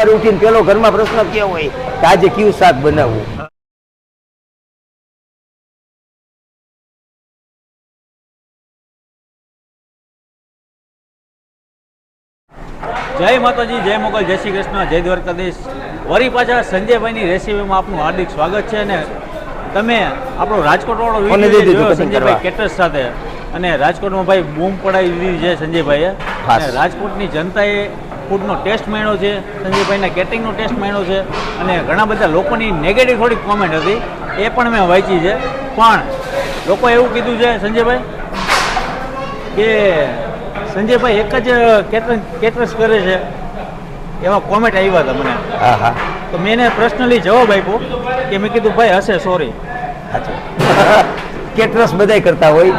સવારે ઉઠીને પેલો ઘરમાં પ્રશ્ન કેવો હોય કે આજે કયું શાક બનાવવું? જય માતાજી જય મોગલ જય શ્રી કૃષ્ણ જય દ્વારકાધીશ. વરી પાછા સંજયભાઈની રેસીપીમાં આપનું હાર્દિક સ્વાગત છે અને તમે આપણો રાજકોટવાળો જોયો cutting સંજયભાઈ કેટર્સ સાથે. અને રાજકોટમાં ભાઈ બૂમ પડાવી દીધી છે સંજયભાઈએ. રાજકોટની જનતાએ ફૂડનો ટેસ્ટ માણ્યો છે સંજયભાઈના કેટરિંગનો ટેસ્ટ માણ્યો છે અને ઘણા બધા લોકોની નેગેટિવ થોડીક કોમેન્ટ હતી એ પણ મેં વાંચી છે. પણ લોકોએ એવું કીધું છે સંજયભાઈ કે સંજયભાઈ એક જ કેટરિંગ કેટરસ કરે છે. એવા કોમેન્ટ આવ્યા હતા મને. હા હા તો મેં એને પર્સનલી જવાબ આપ્યો કે મેં કીધું ભાઈ હશે સોરી સાચું. કેટરસ બધાય કરતા હોય.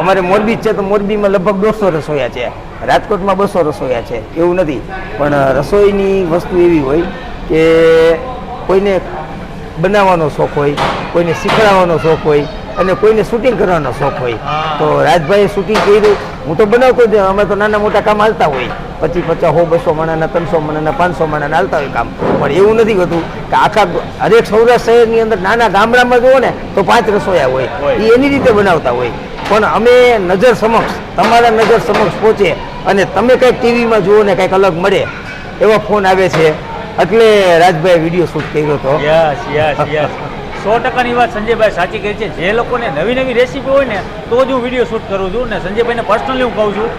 અમારે મોરબી છે તો મોરબીમાં લગભગ દોઢસો રસોયા છે. રાજકોટમાં બસો રસોયા છે એવું નથી. પણ રસોઈની વસ્તુ એવી હોય કે કોઈને બનાવવાનો શોખ હોય કોઈને શીખડાવવાનો શોખ હોય અને કોઈને શૂટિંગ કરવાનો શોખ હોય. તો રાજભાઈએ શૂટિંગ કર્યું. હું તો બનાવતો જ અમે તો નાના મોટા કામ હાલતા હોય. પચીસ પચાસ હો બસો માણાના ત્રણસો માણાના પાંચસો માણાના હાલતા હોય કામ. પણ એવું નથી હોતું કે આખા હરેક સૌરાષ્ટ્ર શહેરની અંદર નાના ગામડામાં જુઓ ને તો પાંચ રસોયા હોય. એ એની રીતે બનાવતા હોય. પણ અમે નજર સમક્ષ તમારા નજર સમક્ષ પહોંચે અને તમે કંઈક ટીવીમાં જુઓ ને કંઈક અલગ મળે, એવા ફોન આવે છે. એટલે રાજભાઈ વીડિયો શૂટ કર્યો હતો. Yes yes yes. સો ટકાની વાત સંજયભાઈ સાચી કહે છે. જે લોકોને નવી નવી રેસીપી હોય ને, તો જ હું વીડિયો શૂટ કરું છું ને સંજયભાઈને પર્સનલી હું કહું છું.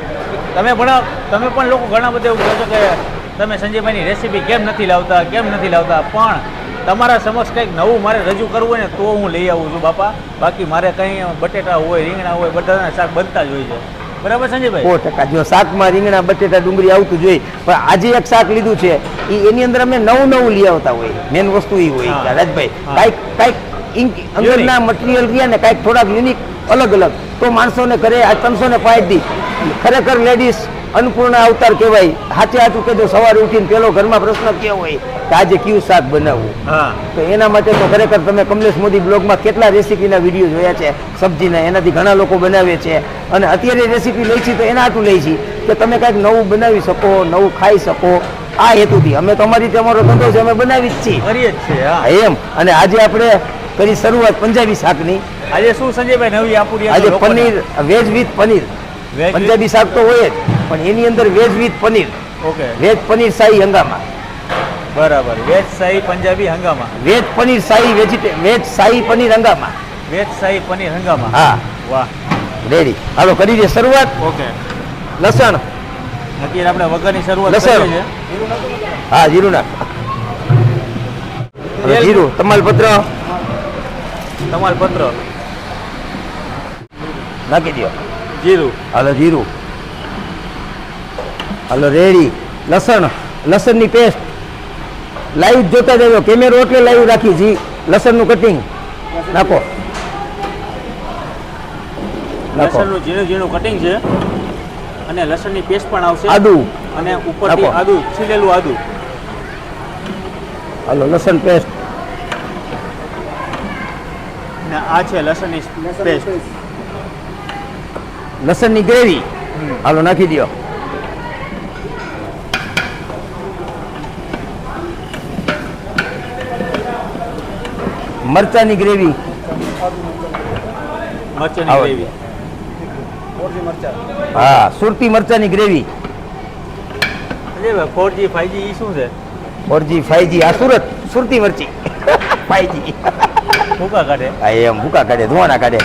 તમે ઘણા તમે પણ લોકો ઘણા બધા એવું કહો છો કે તમે સંજયભાઈની રેસીપી કેમ નથી લાવતા, કેમ નથી લાવતા? પણ તમારા સમક્ષ કંઈક નવું મારે રજૂ કરવું હોય ને, તો હું લઈ આવું છું, બાપા. બાકી મારે કંઈ બટેટા હોય, રીંગણા હોય, બધાના શાક બનતા જ હોય છે. બરાબર સંજયભાઈ? સો ટકા. જો શાકમાં રીંગણા બટેટા ડુંગળી આવતું જોઈએ પણ આજે એક શાક લીધું છે એ એની અંદર અમે નવું નવું લઈ આવતા હોય મેન વસ્તુ એ હોય. રાજભાઈ કાંઈક કાંઈક ઇંક- અંદરના મટીરિયલ રહ્યા ને કાંઈક થોડાક યુનિક અલગ અલગ તો માણસોને ઘરે આ ત્રણસો ને પાંચ દી. ખરેખર લેડીઝ અન્નપૂર્ણા અવતાર કહેવાય. સાચે સાચું કહેજો સવારે ઉઠીને પેલો ઘરમાં પ્રશ્ન કેવો હોય? કે આજે કયું શાક બનાવવું? હા. તો એના માટે તો ખરેખર તમે કમલેશ મોદી બ્લોગમાં કેટલા રેસીપીના વીડિયો જોયા છે સબ્જીના એનાથી ઘણા લોકો બનાવે છે. અને અત્યારે રેસીપી લઈ છીએ તો એના હાટું લઈ છીએ કે તમે કાંઈક નવું બનાવી શકો નવું ખાઈ શકો. આ હેતુથી. અમે તો અમારી રીતે અમારો ધંધો છે અમે બનાવી જ છીએ. કરીએ જ છે હા. હા, એમ. અને આજે આપણે કરી શરૂઆત પંજાબી શાકની. આજે શું સંજયભાઈ નવી આપું આજે પનીર વેજ વિથ પનીર. પંજાબી શાક તો હોય જ પણ એની અંદર veg with paneer. Okay. Veg paneer શાહી હંગામા. બરાબર. વેજ શાહી પંજાબી હંગામા. વેજ પનીર શાહી વેજીટે વેજ શાહી પનીર હંગામા. વેજ શાહી પનીર હંગામા. હા. વાહ. રેડી હાલો કરી દે શરૂઆત. ઓકે. લસણ. અત્યારે આપણે વગરની શરૂઆત લસણ. હા જીરું નાખ. જીરું તમાલપત્ર. તમાલપત્ર. નાખી દો જીરું. હાલો જીરું. હાલો રેડી. લસણ લસણની પેસ્ટ લાઈવ જોતા જજો. કેમેરો એટલે લાઈવ રાખી જી. લસણનું કટિંગ નાખો. લસણનું ઝીણું ઝીણું કટિંગ છે. અને લસણની પેસ્ટ પણ આવશે. આદુ. અને ઉપરથી. આદુ છીલેલું આદુ. હાલો લસણ પેસ્ટ ને આ છે લસણની પેસ્ટ લસણની ગ્રેવી. હાલો નાખી દો મરચાની ગ્રેવી. મરચાની ગ્રેવી. હા સુરતી મરચાની ગ્રેવી. સંજયભાઈ ફોર જી ફાઈવ શું છે? ફોરજી ફાઈવજી આ સુરત સુરતી મરચી. ફાઈવજી. ભૂકા કાઢે. હા એમ ભૂકા કાઢે ધોવાના કાઢે.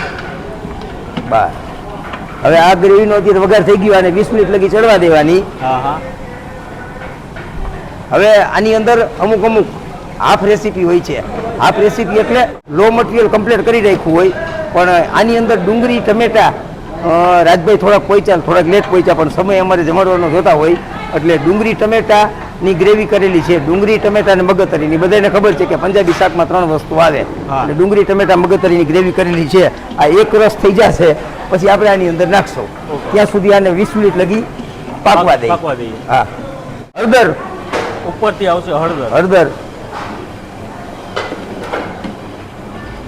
બસ. હવે આ ગ્રેવીનો અત્યારે વઘાર થઈ ગયો અને વીસ મિનિટ લગી ચડવા દેવાની. હવે આની અંદર અમુક અમુક હાફ રેસીપી હોય છે. હાફ રેસીપી એટલે લો મટીરિયલ કમ્પ્લીટ કરી રાખ્યું હોય પણ આની અંદર ડુંગળી ટમેટા રાજભાઈ થોડાક પહોંચ્યા થોડાક લેટ પહોંચ્યા પણ સમય અમારે જમાડવાનો જોતા હોય એટલે ડુંગળી ટમેટાની ગ્રેવી કરેલી છે. ડુંગળી ટમેટા અને મગતરીની. બધાને ખબર છે કે પંજાબી શાકમાં ત્રણ વસ્તુ આવે. એટલે ડુંગળી ટમેટા મગતરીની ગ્રેવી કરેલી છે. આ એક રસ થઈ જશે. પછી આપણે આની અંદર નાખશું. ત્યાં સુધી આને વીસ મિનિટ લગી પાકવા દઈએ. પાકવા દઈએ. હા. હળદર. ઉપરથી આવશે હળદર. હળદર.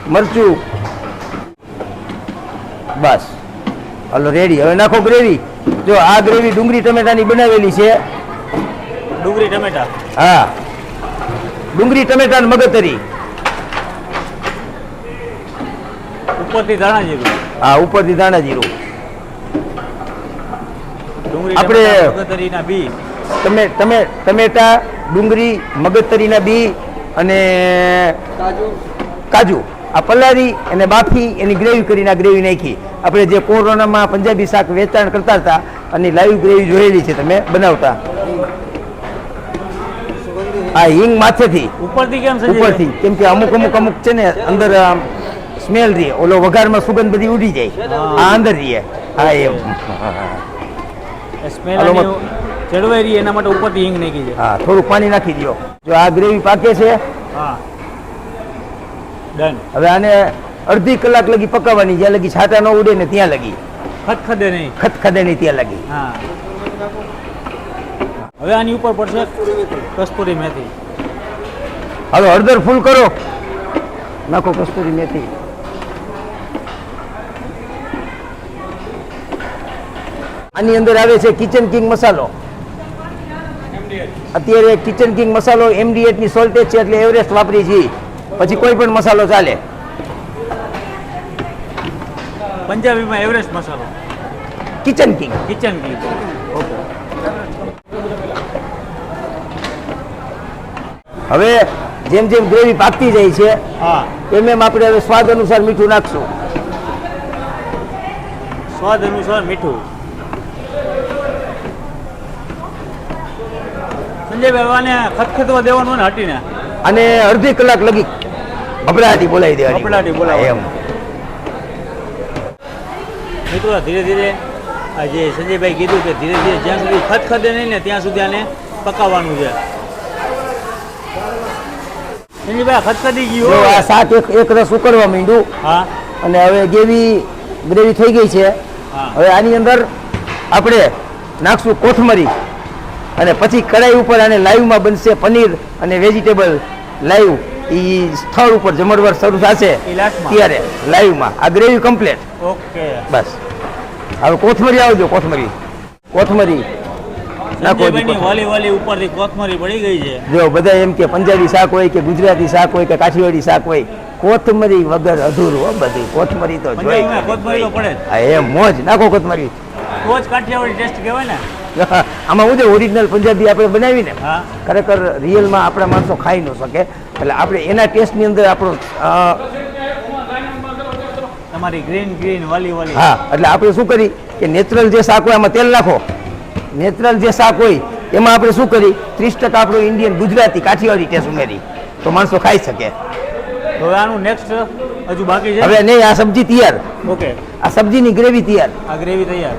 મરચું. બસ. હલો રેડી હવે નાખો ગ્રેવી જો આ ગ્રેવી ડુંગળી ટમેટાની બનાવેલી છે. ડુંગળી ટમેટા. હા. ડુંગળી ટમેટા મગતરી ઉપરથી ધાણા જીરું. હા ઉપરથી ધાણા જીરું. આપણે- ટમેટા મગતરીના બી. તમે તમે ટમેટા ડુંગળી મગજતરીના બી અને કાજુ. આ પલારી અને બાફી એની ગ્રેવી કરીને આ ગ્રેવી નાખી. આપણે જે કોરોનામાં પંજાબી શાક વેચાણ કરતા હતા અને લાઈવ ગ્રેવી જોયેલી છે તમે બનાવતા. આ હિંગ માથેથી. ઉપરથી કેમ ઉપરથી. કેમ કે અમુક અમુક અમુક છે ને અંદર સ્મેલ રહે. ઓલો વઘારમાં સુગંધ બધી ઉડી જાય. આ અંદર રહે. હા એમ સ્મેલ જળવાઈ રહી એના માટે ઉપરથી હિંગ નાખી દે. હા થોડું પાણી નાખી દો જો આ ગ્રેવી પાકે છે હા. ડન હવે આને અડધી કલાક લગી પકાવવાની. જ્યાં લગી છાતા ન ઉડે ને ત્યાં લગી. ખતખદે નહીં. ખતખદે નહીં ત્યાં લગી. હા. હવે આની ઉપર પડશે કસ્તુરી મેથી. હવે હળદર ફૂલ કરો. નાખો કસ્તુરી મેથી. આની અંદર આવે છે કિચન કિંગ મસાલો. અત્યારે કિચન કિંગ મસાલો એમડીએચની સોલ્ટેજ છે એટલે એવરેસ્ટ વાપરી છે. પછી કોઈ પણ મસાલો ચાલે. પંજાબીમાં એવરેસ્ટ મસાલો. કિચન કિંગ કિચન કિંગ હવે જેમ જેમ ગ્રેવી પાકતી જાય છે હા. એમ એમ આપણે હવે સ્વાદ અનુસાર મીઠું નાખશું. સ્વાદ અનુસાર મીઠું. સંજયભાઈ આને ખતખતવા દેવાનું ને હટીને. અને અડધી કલાક લગી ભભરાટી બોલાવી દેવાની. ભભરાટી બોલાવી એમ. મિત્રો ધીરે ધીરે આ જે સંજયભાઈ કીધું કે ધીરે ધીરે જ્યાં સુધી ખતખતે નહીં ને ત્યાં સુધી આને પકાવવાનું છે. સંજયભાઈ ખતખતી ગયું આ શાક એક એક રસ ઉકળવા માંડ્યું. હા. અને હવે ગ્રેવી ગ્રેવી થઈ ગઈ છે. હવે આની અંદર આપણે નાખશું કોથમરી. અને પછી કઢાઈ ઉપર આને લાઈવમાં બનશે પનીર અને વેજીટેબલ લાઈવ. એ સ્થળ ઉપર જમણવાર શરૂ થશે ત્યારે લાઈવમાં. આ ગ્રેવી કમ્પ્લીટ ઓકે. બસ. હવે કોથમરી આવજો કોથમરી. કોથમરી. જો બધા એમ કે પંજાબી શાક હોય કે ગુજરાતી શાક હોય કે કાઠિયાવાડી શાક હોય કોથમરી વગર અધૂરું હો બધું. કોથમરી તો જોઈ. કોથમરી તો પડે એમ મોજ. નાખો કોથમરી. કાઠિયાવાડી ટેસ્ટ કહેવાય ને. આમાં હું છે ઓરિજિનલ પંજાબી આપણે બનાવીને હા. ખરેખર રિયલમાં આપણા માણસો ખાઈ ન શકે. એટલે આપણે એના ટેસ્ટની અંદર આપણો તમારી ગ્રીન ગ્રીન વાલી વાલી. હા એટલે આપણે શું કરી કે નેચરલ જે શાક હોય આમાં તેલ નાખો. નેચરલ જે શાક હોય એમાં આપણે શું કરી? ત્રીસ ટકા આપણું ઇન્ડિયન ગુજરાતી કાઠિયાવાડી ટેસ્ટ ઉમેરી. તો માણસો ખાઈ શકે. તો હવે આનું નેક્સ્ટ હજુ બાકી છે? હવે નહીં આ સબ્જી તૈયાર. ઓકે આ સબ્જીની ગ્રેવી તૈયાર. આ ગ્રેવી તૈયાર.